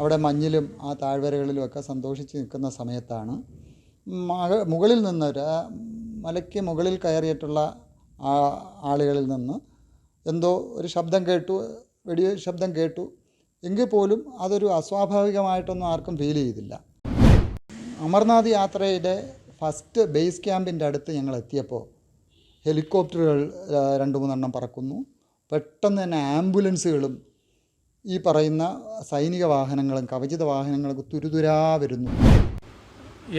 അവിടെ മഞ്ഞിലും ആ താഴ്വരകളിലും ഒക്കെ സന്തോഷിച്ച് നിൽക്കുന്ന സമയത്താണ് മക മുകളിൽ നിന്ന് ഒരു മലയ്ക്ക് മുകളിൽ കയറിയിട്ടുള്ള ആ ആളുകളിൽ നിന്ന് എന്തോ ഒരു ശബ്ദം കേട്ടു വെടി ശബ്ദം കേട്ടു. എങ്കിൽ പോലും അതൊരു അസ്വാഭാവികമായിട്ടൊന്നും ആർക്കും ഫീൽ ചെയ്തില്ല. അമർനാഥ് യാത്രയുടെ ഫസ്റ്റ് ബേസ് ക്യാമ്പിന്റെ അടുത്ത് ഞങ്ങൾ എത്തിയപ്പോൾ ഹെലികോപ്റ്ററുകൾ രണ്ട് മൂന്നെണ്ണം പറക്കുന്നു. പെട്ടെന്ന് തന്നെ ആംബുലൻസുകളും ഈ പറയുന്ന സൈനിക വാഹനങ്ങളും കവചിത വാഹനങ്ങളും തുരുതുരാ വരുന്നു.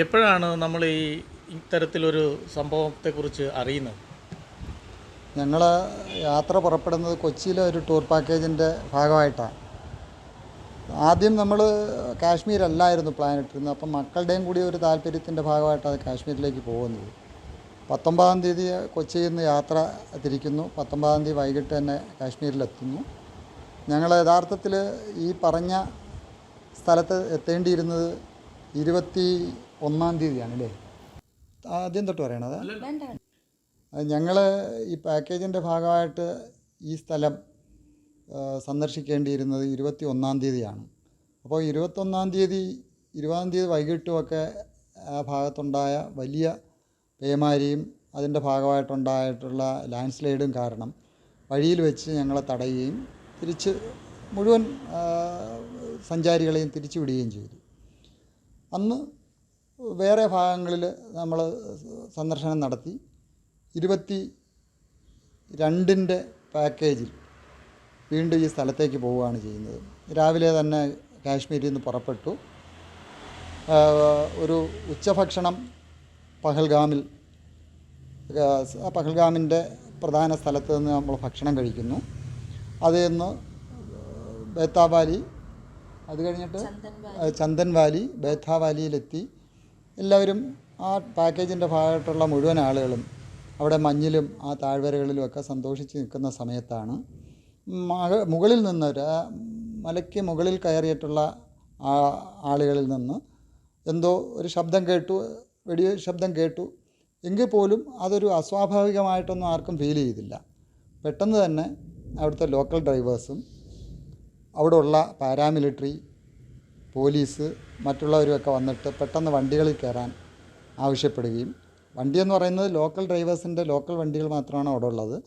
എപ്പോഴാണ് നമ്മൾ ഈ ഇത്തരത്തിലൊരു സംഭവത്തെക്കുറിച്ച് അറിയുന്നത്? ഞങ്ങൾ യാത്ര പുറപ്പെടുന്നത് കൊച്ചിയിലെ ഒരു ടൂർ പാക്കേജിന്റെ ഭാഗമായിട്ടാണ് ആദ്യം നമ്മൾ കാശ്മീരല്ലായിരുന്നു പ്ലാൻ ഇട്ടിരുന്നത്. അപ്പം മക്കളുടെയും കൂടി ഒരു താല്പര്യത്തിന്റെ ഭാഗമായിട്ടാണ് കാശ്മീരിലേക്ക് പോകുന്നത്. പത്തൊമ്പതാം തീയതി കൊച്ചിയിൽ നിന്ന് യാത്ര തിരിക്കുന്നു. പത്തൊമ്പതാം തീയതി വൈകിട്ട് തന്നെ കാശ്മീരിലെത്തുന്നു. ഞങ്ങൾ യഥാർത്ഥത്തിൽ ഈ പറഞ്ഞ സ്ഥലത്ത് എത്തേണ്ടിയിരുന്നത് ഇരുപത്തി ഒന്നാം തീയതിയാണ് അല്ലേ? ആദ്യം തൊട്ട് പറയണത്? ഞങ്ങൾ ഈ പാക്കേജിന്റെ ഭാഗമായിട്ട് ഈ സ്ഥലം സന്ദർശിക്കേണ്ടിയിരുന്നത് ഇരുപത്തി ഒന്നാം തീയതിയാണ്. അപ്പോൾ ഇരുപത്തൊന്നാം തീയതി ഇരുപതാം തീയതി വൈകിട്ടുമൊക്കെ ആ ഭാഗത്തുണ്ടായ വലിയ പേമാരിയും അതിന്റെ ഭാഗമായിട്ടുണ്ടായിട്ടുള്ള ലാൻഡ് സ്ലൈഡും കാരണം വഴിയിൽ വെച്ച് ഞങ്ങളെ തടയുകയും തിരിച്ച് മുഴുവൻ സഞ്ചാരികളെയും തിരിച്ചു വിടുകയും ചെയ്തു. അന്ന് വേറെ ഭാഗങ്ങളിൽ നമ്മൾ സന്ദർശനം നടത്തി. ഇരുപത്തി രണ്ടിന്റെ പാക്കേജിൽ വീണ്ടും ഈ സ്ഥലത്തേക്ക് പോവുകയാണ് ചെയ്യുന്നത്. രാവിലെ തന്നെ കാശ്മീരിൽ നിന്ന് പുറപ്പെട്ടു. ഒരു ഉച്ചഭക്ഷണം പഹൽഗാമിൽ പഹൽഗാമിന്റെ പ്രധാന സ്ഥലത്ത് നിന്ന് നമ്മൾ ഭക്ഷണം കഴിക്കുന്നു. അതിൽ നിന്ന് ബേത്താവാലി അത് കഴിഞ്ഞിട്ട് ചന്ദൻ വാലി ബേത്താ വാലിയിലെത്തി എല്ലാവരും ആ പാക്കേജിന്റെ ഭാഗമായിട്ടുള്ള മുഴുവൻ ആളുകളും അവിടെ മഞ്ഞിലും ആ താഴ്വരകളിലും ഒക്കെ സന്തോഷിച്ച് നിൽക്കുന്ന സമയത്താണ്. മക മുകളിൽ നിന്നൊരു മലയ്ക്ക് മുകളിൽ കയറിയിട്ടുള്ള ആ ആളുകളിൽ നിന്ന് എന്തോ ഒരു ശബ്ദം കേട്ടു വെടി ശബ്ദം കേട്ടു. എങ്കിൽ പോലും അതൊരു അസ്വാഭാവികമായിട്ടൊന്നും ആർക്കും ഫീൽ ചെയ്തില്ല. പെട്ടെന്ന് തന്നെ അവിടുത്തെ ലോക്കൽ ഡ്രൈവേഴ്സും അവിടെ ഉള്ള പാരാമിലിറ്ററി പോലീസ് മറ്റുള്ളവരുമൊക്കെ വന്നിട്ട് പെട്ടെന്ന് വണ്ടികളിൽ കയറാൻ ആവശ്യപ്പെടുകയും. വണ്ടിയെന്ന് പറയുന്നത് ലോക്കൽ ഡ്രൈവേഴ്സിന്റെ ലോക്കൽ വണ്ടികൾ മാത്രമാണ് അവിടെ ഉള്ളത്.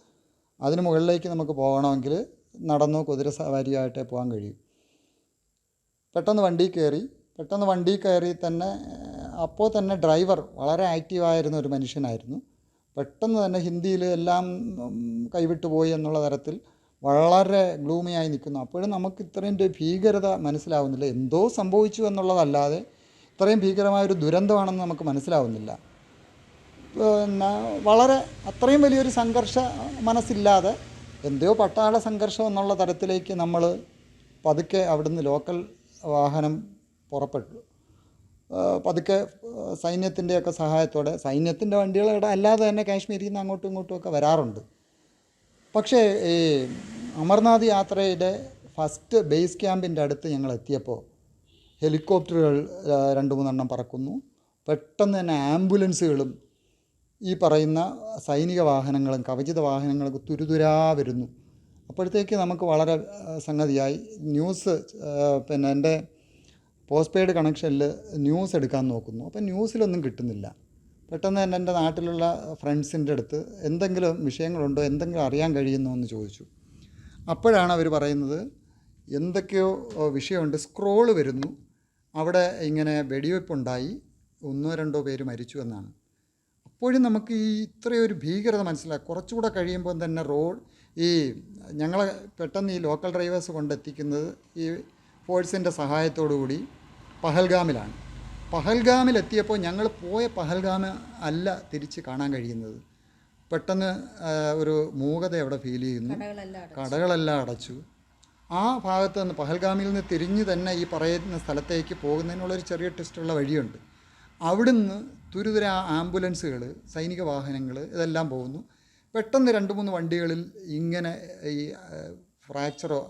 അതിന് മുകളിലേക്ക് നമുക്ക് പോകണമെങ്കിൽ നടന്നോ കുതിര സവാരിയായിട്ടേ പോകാൻ കഴിയും. പെട്ടെന്ന് വണ്ടി കയറി പെട്ടെന്ന് വണ്ടി കയറി തന്നെ അപ്പോൾ തന്നെ ഡ്രൈവർ വളരെ ആക്റ്റീവായിരുന്ന ഒരു മനുഷ്യനായിരുന്നു. പെട്ടെന്ന് തന്നെ ഹിന്ദിയിൽ എല്ലാം കൈവിട്ടു പോയി എന്നുള്ള തരത്തിൽ വളരെ ഗ്ലൂമിയായി നിൽക്കുന്നു. അപ്പോഴും നമുക്ക് ഇത്രയും ഭീകരത മനസ്സിലാവുന്നില്ല. എന്തോ സംഭവിച്ചു എന്നുള്ളതല്ലാതെ ഇത്രയും ഭീകരമായൊരു ദുരന്തമാണെന്ന് നമുക്ക് മനസ്സിലാവുന്നില്ല. വളരെ അത്രയും വലിയൊരു സംഘർഷ മനസ്സില്ലാതെ എന്തോ പട്ടാള സംഘർഷം എന്നുള്ള തരത്തിലേക്ക് നമ്മൾ പതുക്കെ അവിടുന്ന് ലോക്കൽ വാഹനം പുറപ്പെട്ടു. പതുക്കെ സൈന്യത്തിന്റെയൊക്കെ സഹായത്തോടെ സൈന്യത്തിന്റെ വണ്ടികൾ ഇവിടെ അല്ലാതെ തന്നെ കാശ്മീരിൽ നിന്ന് അങ്ങോട്ടും ഇങ്ങോട്ടും ഒക്കെ വരാറുണ്ട്. പക്ഷേ ഈ അമർനാഥ് യാത്രയുടെ ഫസ്റ്റ് ബേസ് ക്യാമ്പിന്റെ അടുത്ത് ഞങ്ങൾ എത്തിയപ്പോൾ ഹെലികോപ്റ്ററുകൾ രണ്ട് മൂന്നെണ്ണം പറക്കുന്നു. പെട്ടെന്ന് തന്നെ ആംബുലൻസുകളും ഈ പറയുന്ന സൈനിക വാഹനങ്ങളും കവചിത വാഹനങ്ങളും തുരുതുരാ വരുന്നു. അപ്പോഴത്തേക്ക് നമുക്ക് വളരെ സംഗതിയായി. ന്യൂസ് പിന്നെ എന്റെ പോസ്റ്റ് പെയ്ഡ് കണക്ഷനിൽ ന്യൂസ് എടുക്കാൻ നോക്കുന്നു. അപ്പം ന്യൂസിലൊന്നും കിട്ടുന്നില്ല. പെട്ടെന്ന് തന്നെ എന്റെ നാട്ടിലുള്ള ഫ്രണ്ട്സിന്റെ അടുത്ത് എന്തെങ്കിലും വിഷയങ്ങളുണ്ടോ എന്തെങ്കിലും അറിയാൻ കഴിയുന്നോ എന്ന് ചോദിച്ചു. അപ്പോഴാണ് അവർ പറയുന്നത് എന്തൊക്കെയോ വിഷയമുണ്ട്. സ്ക്രോൾ വരുന്നു. അവിടെ ഇങ്ങനെ വെടിവെപ്പുണ്ടായി. ഒന്നോ രണ്ടോ പേര് മരിച്ചു എന്നാണ്. അപ്പോഴും നമുക്ക് ഈ ഇത്രയൊരു ഭീകരത മനസ്സിലായി കുറച്ചുകൂടെ കഴിയുമ്പോൾ തന്നെ റോഡ് ഈ ഞങ്ങളെ പെട്ടെന്ന് ഈ ലോക്കൽ ഡ്രൈവേഴ്സ് കൊണ്ടെത്തിക്കുന്നത് ഈ ഫോഴ്സിന്റെ കൂടി പഹൽഗാമിലാണ്. പഹൽഗാമിലെത്തിയപ്പോൾ ഞങ്ങൾ പോയ പഹൽഗാം അല്ല തിരിച്ച് കാണാൻ കഴിയുന്നത്. പെട്ടെന്ന് ഒരു മൂകത അവിടെ ഫീൽ ചെയ്യുന്നു. കടകളെല്ലാം അടച്ചു. ആ ഭാഗത്ത് നിന്ന് പഹൽഗാമിൽ നിന്ന് തിരിഞ്ഞ് തന്നെ ഈ പറയുന്ന സ്ഥലത്തേക്ക് പോകുന്നതിനുള്ളൊരു ചെറിയ ടെസ്റ്റുള്ള വഴിയുണ്ട്. അവിടുന്ന് തുരുതുര ആംബുലൻസുകൾ സൈനിക വാഹനങ്ങൾ ഇതെല്ലാം പോകുന്നു. പെട്ടെന്ന് രണ്ട് മൂന്ന് വണ്ടികളിൽ ഇങ്ങനെ ഈ ഫ്രാക്ചറോ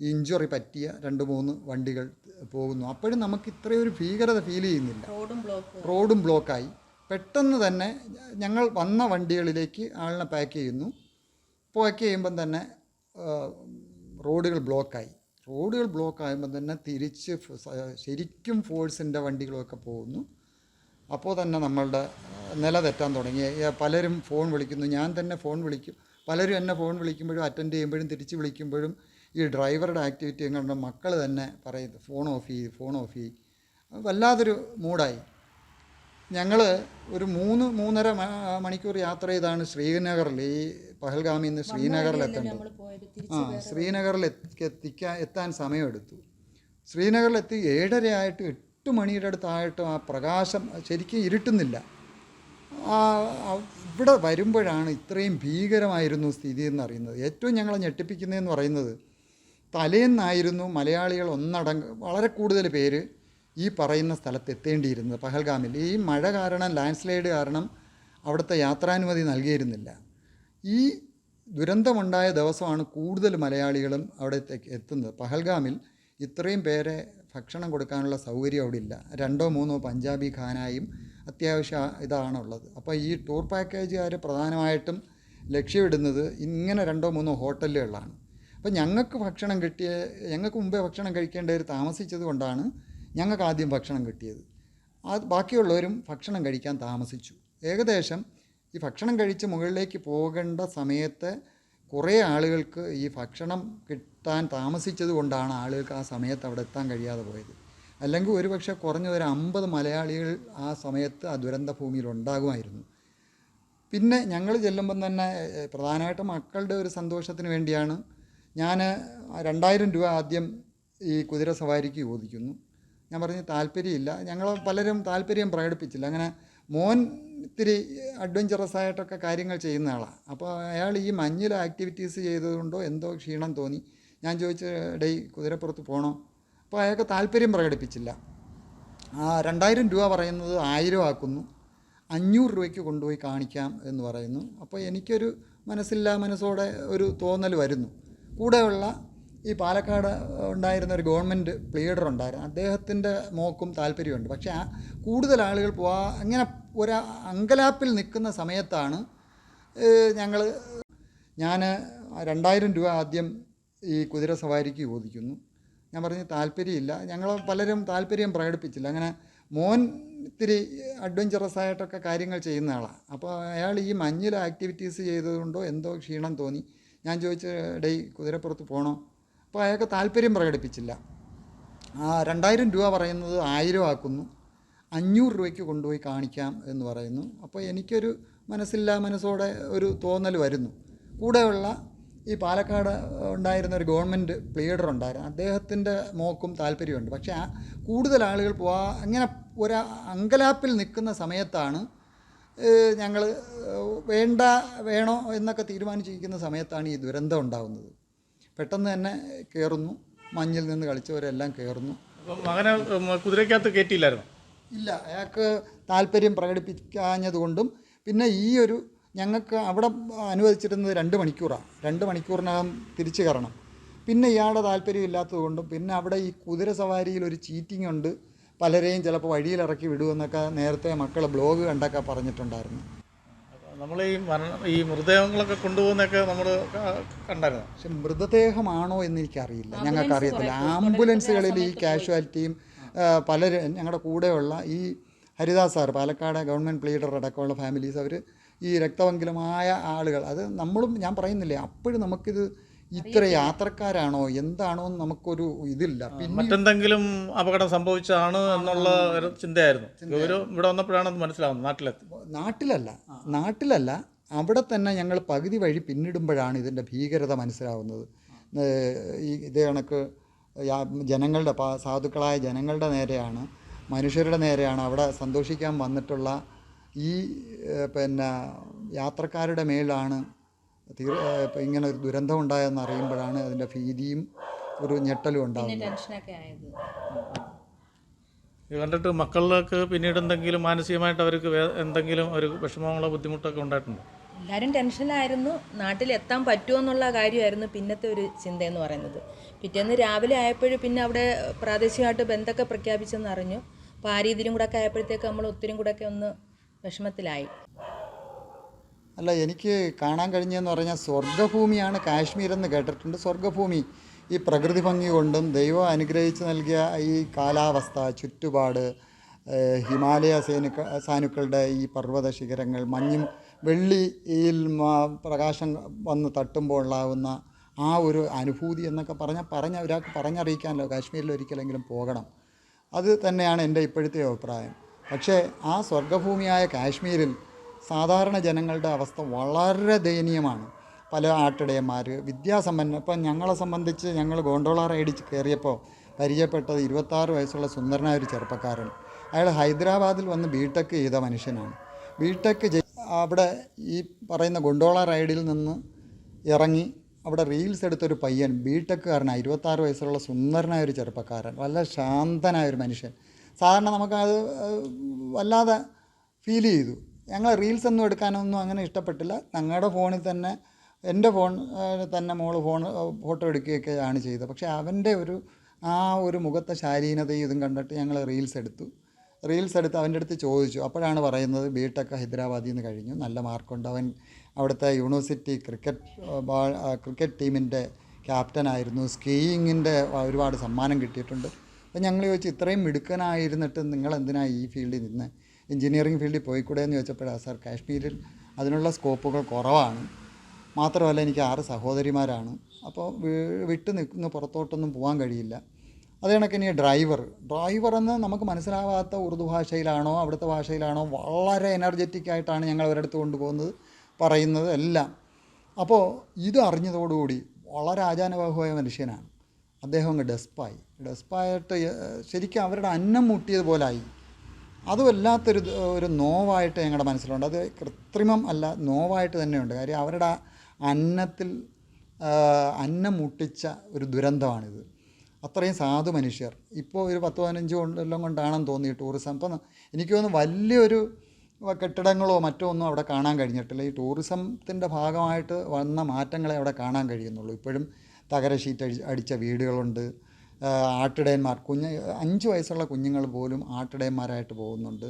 ഇഞ്ചുറി പറ്റിയ രണ്ട് മൂന്ന് വണ്ടികൾ പോകുന്നു. അപ്പോഴും നമുക്ക് ഇത്രയൊരു ഭീകരത ഫീൽ ചെയ്യുന്നില്ല. റോഡും ബ്ലോക്കായി പെട്ടെന്ന് തന്നെ ഞങ്ങൾ വന്ന വണ്ടികളിലേക്ക് ആളിനെ പാക്ക് ചെയ്യുന്നു. പാക്ക് ചെയ്യുമ്പം തന്നെ റോഡുകൾ ബ്ലോക്കായി റോഡുകൾ ബ്ലോക്ക് ആകുമ്പോൾ തന്നെ തിരിച്ച് ശരിക്കും ഫോഴ്സിന്റെ വണ്ടികളൊക്കെ പോകുന്നു. അപ്പോൾ തന്നെ നമ്മളുടെ നില തെറ്റാൻ തുടങ്ങി. പലരും ഫോൺ വിളിക്കുന്നു. ഞാൻ തന്നെ ഫോൺ വിളിക്കും. പലരും എന്നെ ഫോൺ വിളിക്കുമ്പോഴും അറ്റൻഡ് ചെയ്യുമ്പോഴും തിരിച്ച് വിളിക്കുമ്പോഴും ഈ ഡ്രൈവറുടെ ആക്ടിവിറ്റി കണ്ട് മക്കൾ തന്നെ പറയുന്നു ഫോൺ ഓഫ് ചെയ്യ് ഫോൺ ഓഫ് ചെയ്യ്. വല്ലാതൊരു മൂഡായി ഞങ്ങൾ ഒരു മൂന്ന് മൂന്നര മണിക്കൂർ യാത്ര ചെയ്താണ് ശ്രീനഗറിൽ. ഈ പഹൽഗാമിൽ നിന്ന് ശ്രീനഗറിൽ എത്തേണ്ടത്. ആ ശ്രീനഗറിൽ എത്തി- എത്തിക്കാൻ എത്താൻ സമയമെടുത്തു. ശ്രീനഗറിലെത്തി ഏഴരയായിട്ട് എട്ട് മണിയുടെ അടുത്തായിട്ടും ആ പ്രകാശം ശരിക്കും ഇരുട്ടുന്നില്ല. ഇവിടെ വരുമ്പോഴാണ് ഇത്രയും ഭീകരമായിരുന്നു സ്ഥിതി എന്ന് അറിയുന്നത്. ഏറ്റവും ഞങ്ങളെ ഞെട്ടിപ്പിക്കുന്നതെന്ന് പറയുന്നത് തലേന്നായിരുന്നു മലയാളികൾ ഒന്നടങ്ക വളരെ കൂടുതൽ പേര് ഈ പറയുന്ന സ്ഥലത്ത് എത്തേണ്ടിയിരുന്നത്. പഹൽഗാമിൽ. ഈ മഴ കാരണം ലാൻഡ്സ്ലൈഡ് കാരണം അവിടുത്തെ യാത്രാനുമതി നൽകിയിരുന്നില്ല. ഈ ദുരന്തമുണ്ടായ ദിവസമാണ് കൂടുതൽ മലയാളികളും അവിടെ എത്തുന്നത്. പഹൽഗാമിൽ ഇത്രയും പേരെ ഭക്ഷണം കൊടുക്കാനുള്ള സൗകര്യം അവിടെ ഇല്ല രണ്ടോ മൂന്നോ പഞ്ചാബി ഖാനായും അത്യാവശ്യം ഇതാണുള്ളത്. അപ്പോൾ ഈ ടൂർ പാക്കേജുകാർ പ്രധാനമായിട്ടും ലക്ഷ്യമിടുന്നത് ഇങ്ങനെ രണ്ടോ മൂന്നോ ഹോട്ടലുകളാണ്. അപ്പോൾ ഞങ്ങൾക്ക് ഭക്ഷണം കിട്ടിയ ഞങ്ങൾക്ക് മുമ്പേ ഭക്ഷണം കഴിക്കേണ്ടവർ താമസിച്ചത് കൊണ്ടാണ് ഞങ്ങൾക്ക് ആദ്യം ഭക്ഷണം കിട്ടിയത്. അത് ബാക്കിയുള്ളവരും ഭക്ഷണം കഴിക്കാൻ താമസിച്ചു. ഏകദേശം ഈ ഭക്ഷണം കഴിച്ച് മുകളിലേക്ക് പോകേണ്ട സമയത്ത് കുറേ ആളുകൾക്ക് ഈ ഭക്ഷണം കിട്ടാൻ താമസിച്ചത് കൊണ്ടാണ് ആളുകൾക്ക് ആ സമയത്ത് അവിടെ എത്താൻ കഴിയാതെ പോയത്. അല്ലെങ്കിൽ ഒരുപക്ഷെ കുറഞ്ഞ ഒരു അമ്പത് മലയാളികൾ ആ സമയത്ത് ആ ദുരന്ത ഭൂമിയിൽ ഉണ്ടാകുമായിരുന്നു. പിന്നെ ഞങ്ങൾ ചെല്ലുമ്പം തന്നെ പ്രധാനമായിട്ടും മക്കളുടെ ഒരു സന്തോഷത്തിന് വേണ്ടിയാണ് ഞാൻ രണ്ടായിരം രൂപ ആദ്യം ഈ കുതിര സവാരിക്ക് ചോദിക്കുന്നു. ഞാൻ പറഞ്ഞു താല്പര്യമില്ല. ഞങ്ങൾ പലരും താല്പര്യം പ്രകടിപ്പിച്ചില്ല. അങ്ങനെ മോൻ ഇത്തിരി അഡ്വഞ്ചറസ് ആയിട്ടൊക്കെ കാര്യങ്ങൾ ചെയ്യുന്ന ആളാണ് അപ്പോൾ അയാൾ ഈ മഞ്ഞിൽ ആക്ടിവിറ്റീസ് ചെയ്തതുകൊണ്ടോ എന്തോ ക്ഷീണം തോന്നി. ഞാൻ ചോദിച്ച ഡേയ് കുതിരപ്പുറത്ത് പോകണോ അപ്പോൾ അയാൾക്ക് താല്പര്യം പ്രകടിപ്പിച്ചില്ല. രണ്ടായിരം രൂപ പറയുന്നത് ആയിരം ആക്കുന്നു. അഞ്ഞൂറ് രൂപയ്ക്ക് കൊണ്ടുപോയി കാണിക്കാം എന്ന് പറയുന്നു. അപ്പോൾ എനിക്കൊരു മനസ്സില്ലാ മനസ്സോടെ ഒരു തോന്നൽ വരുന്നു. കൂടെയുള്ള ഈ പാലക്കാട് ഉണ്ടായിരുന്ന ഒരു ഗവൺമെന്റ് ലീഡർ ഉണ്ടായിരുന്നു. അദ്ദേഹത്തിന്റെ മോക്കും താല്പര്യമുണ്ട്. പക്ഷേ ആ കൂടുതൽ ആളുകൾ പോവാ അങ്ങനെ ഒരു അങ്കലാപ്പിൽ നിൽക്കുന്ന സമയത്താണ് ഞങ്ങൾ ഞാൻ രണ്ടായിരം രൂപ ആദ്യം ഈ കുതിര സവാരിക്ക് ചോദിക്കുന്നു. ഞാൻ പറഞ്ഞു താല്പര്യമില്ല. ഞങ്ങൾ പലരും താല്പര്യം പ്രകടിപ്പിച്ചില്ല. അങ്ങനെ മോൻ ഇത്തിരി അഡ്വഞ്ചറസ് ആയിട്ടൊക്കെ കാര്യങ്ങൾ ചെയ്യുന്ന ആളാണ് അപ്പോൾ അയാൾ ഈ മഞ്ഞിൽ ആക്ടിവിറ്റീസ് ചെയ്തതുകൊണ്ടോ എന്തോ ക്ഷീണം തോന്നി. ഞാൻ ചോദിച്ച ഡേയ് കുതിരപ്പുറത്ത് പോകണോ അപ്പോൾ അയാൾക്ക് താല്പര്യം പ്രകടിപ്പിച്ചില്ല. രണ്ടായിരം രൂപ പറയുന്നത് ആയിരം ആക്കുന്നു. അഞ്ഞൂറ് രൂപയ്ക്ക് കൊണ്ടുപോയി കാണിക്കാം എന്ന് പറയുന്നു. അപ്പോൾ എനിക്കൊരു മനസ്സില്ല മനസ്സോടെ ഒരു തോന്നൽ വരുന്നു. കൂടെയുള്ള ഈ പാലക്കാട് ഉണ്ടായിരുന്ന ഒരു ഗവൺമെന്റ് പ്ലീഡർ ഉണ്ടായിരുന്നു. അദ്ദേഹത്തിന്റെ മോക്കും താല്പര്യമുണ്ട്. പക്ഷേ ആ കൂടുതൽ ആളുകൾ പോവാ അങ്ങനെ ഒരു അങ്കലാപ്പിൽ നിൽക്കുന്ന സമയത്താണ് ഞങ്ങൾ വേണ്ട വേണോ എന്നൊക്കെ തീരുമാനിച്ചിരിക്കുന്ന സമയത്താണ് ഈ ദുരന്തം ഉണ്ടാകുന്നത് പെട്ടെന്ന് തന്നെ കയറുന്നു മഞ്ഞിൽ നിന്ന് കളിച്ചവരെല്ലാം കയറുന്നു മകനെ കുതിരക്കകത്ത് കയറ്റിയില്ലായിരുന്നു ഇല്ല. അയാൾക്ക് താല്പര്യം പ്രകടിപ്പിക്കാഞ്ഞതുകൊണ്ടും പിന്നെ ഈ ഒരു ഞങ്ങൾക്ക് അവിടെ അനുവദിച്ചിരുന്നത് രണ്ട് മണിക്കൂറാണ്. രണ്ട് മണിക്കൂറിനകം തിരിച്ചു കയറണം. പിന്നെ ഇയാളുടെ താല്പര്യം ഇല്ലാത്തതുകൊണ്ടും പിന്നെ അവിടെ ഈ കുതിര സവാരിയിൽ ഒരു ചീറ്റിംഗ് ഉണ്ട്. പലരെയും ചിലപ്പോൾ വഴിയിലിറക്കി വിടുമെന്നൊക്കെ നേരത്തെ മക്കൾ ബ്ലോഗ് കണ്ടൊക്കെ പറഞ്ഞിട്ടുണ്ടായിരുന്നു. നമ്മൾ ഈ മരണ ഈ മൃതദേഹങ്ങളൊക്കെ കൊണ്ടുപോകുന്നൊക്കെ നമ്മൾ കണ്ടായിരുന്നു? പക്ഷെ മൃതദേഹമാണോ എന്ന് എനിക്കറിയില്ല. ഞങ്ങൾക്ക് അറിയത്തില്ല ആംബുലൻസുകളിൽ ഈ കാഷ്വാലിറ്റിയും പല ഞങ്ങളുടെ കൂടെയുള്ള ഈ Haridas sir Palakkad government leader അടക്കമുള്ള ഫാമിലീസ് അവർ ഈ രക്തവങ്കിലമായ ആളുകൾ. അത് നമ്മളും ഞാൻ പറയുന്നില്ലേ അപ്പോഴും നമുക്കിത് ഇത്ര യാത്രക്കാരാണോ? എന്താണോ എന്ന് നമുക്കൊരു ഇതില്ല. പിന്നെ മറ്റെന്തെങ്കിലും അപകടം സംഭവിച്ചതാണ് എന്നുള്ള ഒരു ചിന്തയായിരുന്നു. ഇവിടെ വന്നപ്പോഴാണ് അത് മനസ്സിലാവുന്നത് നാട്ടിലെത്തി. നാട്ടിലല്ല. നാട്ടിലല്ല. അവിടെ തന്നെ ഞങ്ങൾ പകുതി വഴി പിന്നിടുമ്പോഴാണ് ഇതിന്റെ ഭീകരത മനസ്സിലാവുന്നത്. ഈ ഇതേ കണക്ക് ജനങ്ങളുടെ സാധുക്കളായ ജനങ്ങളുടെ നേരെയാണ് മനുഷ്യരുടെ നേരെയാണ് അവിടെ സന്തോഷിക്കാൻ വന്നിട്ടുള്ള ഈ പിന്നെ യാത്രക്കാരുടെ മേലാണ് തീർ ഇപ്പം ഇങ്ങനെ ഒരു ദുരന്തം ഉണ്ടായെന്ന് അറിയുമ്പോഴാണ് അതിന്റെ ഭീതിയും ഒരു ഞെട്ടലും ഉണ്ടാകുന്നത് ടെൻഷനൊക്കെ ആയത്. ഇത് കണ്ടിട്ട് മക്കളിലേക്ക് പിന്നീട് എന്തെങ്കിലും മാനസികമായിട്ട് അവർക്ക് എന്തെങ്കിലും ഒരു വിഷമങ്ങളോ ബുദ്ധിമുട്ടൊക്കെ ഉണ്ടായിട്ടുണ്ടോ? എല്ലാവരും ടെൻഷനിലായിരുന്നു. നാട്ടിൽ എത്താൻ പറ്റുമോ എന്നുള്ള കാര്യമായിരുന്നു പിന്നത്തെ ഒരു ചിന്തയെന്ന് പറയുന്നത്. പിറ്റേന്ന് രാവിലെ ആയപ്പോഴും പിന്നെ അവിടെ പ്രാദേശികമായിട്ട് ബന്ധമൊക്കെ പ്രഖ്യാപിച്ചെന്ന് അറിഞ്ഞു. അപ്പോൾ ആ രീതിയിലും കൂടെ ഒക്കെ ആയപ്പോഴത്തേക്ക് നമ്മൾ ഒത്തിരി കൂടെ ഒക്കെ ഒന്ന് വിഷമത്തിലായി. അല്ല എനിക്ക് കാണാൻ കഴിഞ്ഞതെന്ന് പറഞ്ഞാൽ സ്വർഗഭൂമിയാണ് കാശ്മീർ എന്ന് കേട്ടിട്ടുണ്ട്. സ്വർഗഭൂമി ഈ പ്രകൃതി ഭംഗി കൊണ്ടും ദൈവം അനുഗ്രഹിച്ച് നൽകിയ ഈ കാലാവസ്ഥ ചുറ്റുപാട് ഹിമാലയ സേനുക്ക സാനുക്കളുടെ ഈ പർവത ശിഖരങ്ങൾ മഞ്ഞും വെള്ളിയിൽ പ്രകാശം വന്ന് തട്ടുമ്പോൾ ഉണ്ടാകുന്ന ആ ഒരു അനുഭൂതി എന്നൊക്കെ പറഞ്ഞാൽ പറഞ്ഞ ഒരാൾക്ക് പറഞ്ഞറിയിക്കാമല്ലോ കാശ്മീരിൽ ഒരിക്കലെങ്കിലും പോകണം. അത് തന്നെയാണ് എന്റെ ഇപ്പോഴത്തെ അഭിപ്രായം. പക്ഷേ ആ സ്വർഗഭൂമിയായ കാശ്മീരിൽ സാധാരണ ജനങ്ങളുടെ അവസ്ഥ വളരെ ദയനീയമാണ്. പല ആട്ടിടയന്മാർ വിദ്യാസമ്പന്ന ഇപ്പം ഞങ്ങളെ സംബന്ധിച്ച് ഞങ്ങൾ ഗോണ്ടോള റൈഡിൽ കയറിയപ്പോൾ പരിചയപ്പെട്ടത് ഇരുപത്താറ് വയസ്സുള്ള സുന്ദരനായ ഒരു ചെറുപ്പക്കാരൻ. അയാൾ ഹൈദരാബാദിൽ വന്ന് ബിടെക് ചെയ്ത മനുഷ്യനാണ്. ബിടെക് അവിടെ ഈ പറയുന്ന ഗൊണ്ടോള റൈഡിൽ നിന്ന് ഇറങ്ങി അവിടെ റീൽസ് എടുത്തൊരു പയ്യൻ ബിടെക്കുകാരനാണ് ഇരുപത്താറ് വയസ്സുള്ള സുന്ദരനായ ഒരു ചെറുപ്പക്കാരൻ. വളരെ ശാന്തനായ ഒരു മനുഷ്യൻ. സാധാരണ നമുക്കത് വല്ലാതെ ഫീൽ ചെയ്തു. ഞങ്ങൾ റീൽസ് ഒന്നും എടുക്കാനൊന്നും അങ്ങനെ ഇഷ്ടപ്പെട്ടില്ല. ഞങ്ങളുടെ ഫോണിൽ തന്നെ എന്റെ ഫോൺ തന്നെ മോൾ ഫോൺ ഫോട്ടോ എടുക്കുകയൊക്കെയാണ് ചെയ്തത്. പക്ഷേ അവന്റെ ഒരു ആ ഒരു മുഖത്തെ ശാലീനതയും ഇതും കണ്ടിട്ട് ഞങ്ങൾ റീൽസ് എടുത്തു. റീൽസ് എടുത്ത് അവന്റെ അടുത്ത് ചോദിച്ചു. അപ്പോഴാണ് പറയുന്നത് ബി ടെക് ഹൈദരാബാദിൽ നിന്ന് കഴിഞ്ഞു. നല്ല മാർക്കുണ്ട്. അവൻ അവിടുത്തെ യൂണിവേഴ്സിറ്റി ക്രിക്കറ്റ് ക്രിക്കറ്റ് ടീമിന്റെ ക്യാപ്റ്റനായിരുന്നു സ്കീയിങ്ങിന്റെ ഒരുപാട് സമ്മാനം കിട്ടിയിട്ടുണ്ട്. അപ്പം ഞങ്ങൾ ചോദിച്ചു ഇത്രയും മിടുക്കനായിരുന്നിട്ട് നിങ്ങൾ എന്തിനാണ് ഈ ഫീൽഡിൽ നിന്ന് എഞ്ചിനീയറിംഗ് ഫീൽഡിൽ പോയിക്കൂടെ എന്ന് ചോദിച്ചപ്പോഴാണ് സാർ കാശ്മീരിൽ അതിനുള്ള സ്കോപ്പുകൾ കുറവാണ്. മാത്രമല്ല എനിക്ക് ആറ് സഹോദരിമാരാണ്. അപ്പോൾ വിട്ട് നിൽക്കുന്ന പുറത്തോട്ടൊന്നും പോകാൻ കഴിയില്ല. അത് ഈ ഡ്രൈവർ ഡ്രൈവർ. എന്ന് നമുക്ക് മനസ്സിലാവാത്ത ഉറുദു ഭാഷയിലാണോ അവിടുത്തെ ഭാഷയിലാണോ വളരെ എനർജറ്റിക് ആയിട്ടാണ് ഞങ്ങൾ അവരടുത്ത് കൊണ്ടുപോകുന്നത് പറയുന്നത് എല്ലാം. അപ്പോൾ ഇത് അറിഞ്ഞതോടുകൂടി വളരെ ആചാനബാഹുവായ മനുഷ്യനാണ്. അദ്ദേഹം അങ്ങ് ഡെസ്പായി. ഡെസ്പായിട്ട് ശരിക്കും അവരുടെ അന്നം മുട്ടിയതുപോലായി. അതും വല്ലാത്തൊരു ഒരു നോവായിട്ട് ഞങ്ങളുടെ മനസ്സിലുണ്ട്. അത് കൃത്രിമം അല്ല നോവായിട്ട് തന്നെയുണ്ട്. കാര്യം അവരുടെ അന്നത്തിൽ അന്നം മുട്ടിച്ച ഒരു ദുരന്തമാണിത്. അത്രയും സാധു മനുഷ്യർ. ഇപ്പോൾ ഒരു പത്ത് പതിനഞ്ച് കൊല്ലം കൊണ്ടാണെന്ന് തോന്നി ടൂറിസം. ഇപ്പം എനിക്ക് തോന്നുന്നു വലിയൊരു കെട്ടിടങ്ങളോ മറ്റോ ഒന്നും അവിടെ കാണാൻ കഴിഞ്ഞിട്ടില്ല. ഈ ടൂറിസത്തിന്റെ ഭാഗമായിട്ട് വന്ന മാറ്റങ്ങളെ അവിടെ കാണാൻ കഴിയുന്നുള്ളൂ. ഇപ്പോഴും തകര ഷീറ്റ് അടിച്ച വീടുകളുണ്ട്. ആട്ടിടയന്മാർ കുഞ്ഞ് അഞ്ച് വയസ്സുള്ള കുഞ്ഞുങ്ങൾ പോലും ആട്ടിടയന്മാരായിട്ട് പോകുന്നുണ്ട്.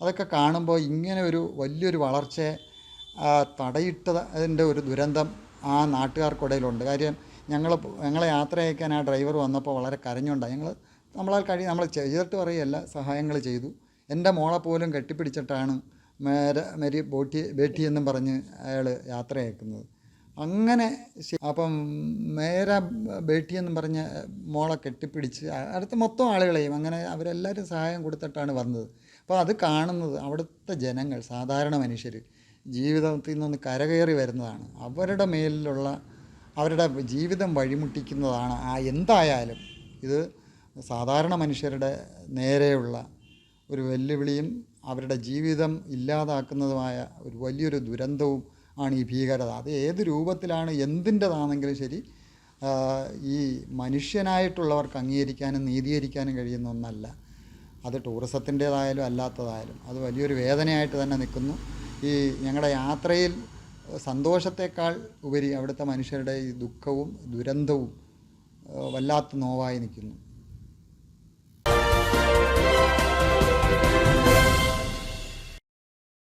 അതൊക്കെ കാണുമ്പോൾ ഇങ്ങനെ ഒരു വലിയൊരു വളർച്ചയെ തടയിട്ടതിന്റെ ഒരു ദുരന്തം ആ നാട്ടുകാർക്കിടയിലുണ്ട്. കാര്യം ഞങ്ങൾ ഞങ്ങളെ യാത്ര അയക്കാൻ ആ ഡ്രൈവർ വന്നപ്പോൾ വളരെ കരഞ്ഞുണ്ടായി ഞങ്ങൾ നമ്മളാൽ കഴി നമ്മൾ ചെയ്തിട്ട് പറയുകയല്ല സഹായങ്ങൾ ചെയ്തു. എന്റെ മോളെ പോലും കെട്ടിപ്പിടിച്ചിട്ടാണ് മേര മെരി ബോട്ടി ബേട്ടി എന്നും പറഞ്ഞ് അയാൾ യാത്ര അയക്കുന്നത് അങ്ങനെ അപ്പം നേരെ ബേട്ടി എന്ന് പറഞ്ഞ മോളെ കെട്ടിപ്പിടിച്ച് അടുത്ത മൊത്തം ആളുകളെയും അങ്ങനെ അവരെല്ലാവരും സഹായം കൊടുത്തിട്ടാണ് വന്നത്. അപ്പോൾ അത് കാണുന്നത് അവിടുത്തെ ജനങ്ങൾ സാധാരണ മനുഷ്യർ ജീവിതത്തിൽ നിന്നൊന്ന് കരകയറി വരുന്നതാണ്. അവരുടെ മേലിലുള്ള അവരുടെ ജീവിതം വഴിമുട്ടിക്കുന്നതാണ്. ആ എന്തായാലും ഇത് സാധാരണ മനുഷ്യരുടെ നേരെയുള്ള ഒരു വെല്ലുവിളിയും അവരുടെ ജീവിതം ഇല്ലാതാക്കുന്നതുമായ ഒരു വലിയൊരു ദുരന്തവും ആണ് ഈ ഭീകരത. അത് ഏത് രൂപത്തിലാണ് എന്തിന്റെതാണെങ്കിലും ശരി ഈ മനുഷ്യനായിട്ടുള്ളവർക്ക് അംഗീകരിക്കാനും നീതീകരിക്കാനും കഴിയുന്ന ഒന്നല്ല. അത് ടൂറിസത്തിന്റേതായാലും അല്ലാത്തതായാലും. അത് വലിയൊരു വേദനയായിട്ട് തന്നെ നിൽക്കുന്നു. ഈ ഞങ്ങളുടെ യാത്രയിൽ സന്തോഷത്തേക്കാൾ ഉപരി അവിടുത്തെ മനുഷ്യരുടെ ഈ ദുഃഖവും ദുരന്തവും വല്ലാത്ത നോവായി നിൽക്കുന്നു.